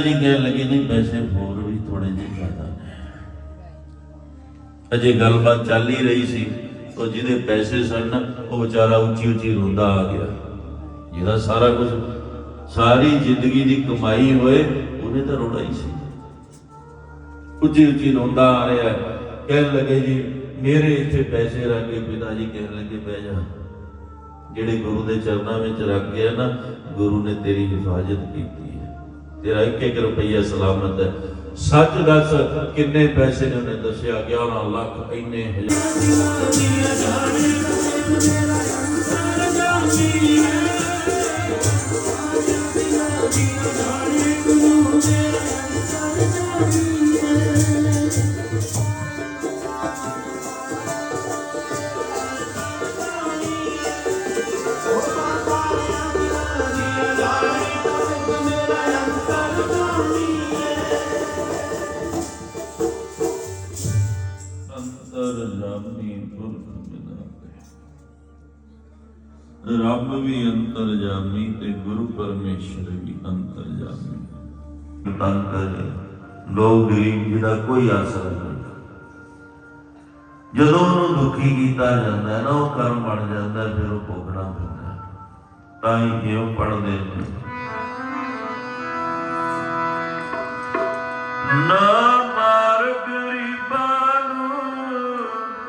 ਜੀ ਕਹਿਣ ਲੱਗੇ, ਨਹੀਂ ਪੈਸੇ ਹੋਰ ਵੀ ਥੋੜੇ ਜਿਹੇ ਜ਼ਿਆਦਾ ਅਜੇ ਗੱਲਬਾਤ ਚੱਲ ਹੀ ਰਹੀ ਸੀ, ਉਹ ਜਿਹਦੇ ਪੈਸੇ ਸਨ, ਉਹ ਵਿਚਾਰਾ ਉੱਚੀ ਉੱਚੀ ਰੋਂਦਾ ਆ ਗਿਆ। ਜਿਹਦਾ ਸਾਰਾ ਕੁਝ, ਸਾਰੀ ਜ਼ਿੰਦਗੀ ਦੀ ਕਮਾਈ ਹੋਏ, ਉਹਨੇ ਤਾਂ ਰੋਣਾ ਹੀ ਸੀ। ਉੱਚੀ ਉੱਚੀ ਰੋਂਦਾ ਆ ਰਿਹਾ ਕਹਿਣ ਲੱਗੇ, ਜੀ, ਮੇਰੇ ਇੱਥੇ ਪੈਸੇ ਰੱਖ ਕੇ ਪਿਤਾ ਜੀ ਕਹਿਣ ਲੱਗੇ, ਬਹਿ ਜਾ। ਜਿਹੜੇ ਗੁਰੂ ਦੇ ਚਰਨਾਂ ਵਿੱਚ ਰੱਖ ਗਿਆ ਨਾ, ਗੁਰੂ ਨੇ ਤੇਰੀ ਹਿਫਾਜ਼ਤ ਕੀਤੀ। ਤੇਰਾ ਇੱਕ ਇੱਕ ਰੁਪਈਆ ਸਲਾਮਤ ਹੈ। ਸੱਚ ਦੱਸ, ਕਿੰਨੇ ਪੈਸੇ ਨੇ ਉਹਨੇ ਦੱਸਿਆ? 11 ਲੱਖ ਇੰਨੇ ਹਜ਼ਾਰ। ਰੱਬ ਵੀ ਅੰਤਰ ਤੇ ਗੁਰੂ ਪਰਮੇਸ਼ਰ ਵੀ ਅੰਤਰ ਜਾਮੀ। ਲੋਕ ਗਰੀਬ ਜਿਹਦਾ ਕੋਈ ਆਸਰਾ ਨਹੀਂ ਜਦੋਂ ਉਹਨੂੰ ਦੁਖੀ ਕੀਤਾ ਜਾਂਦਾ ਹੈ ਨਾ, ਉਹ ਕਰਮ ਬਣ ਜਾਂਦਾ, ਫਿਰ ਉਹ ਭੋਗਣਾ ਪੈਂਦਾ। ਤਾਂ ਹੀ ਇਹ ਪੜਦੇ ਨੇ। ਨਾ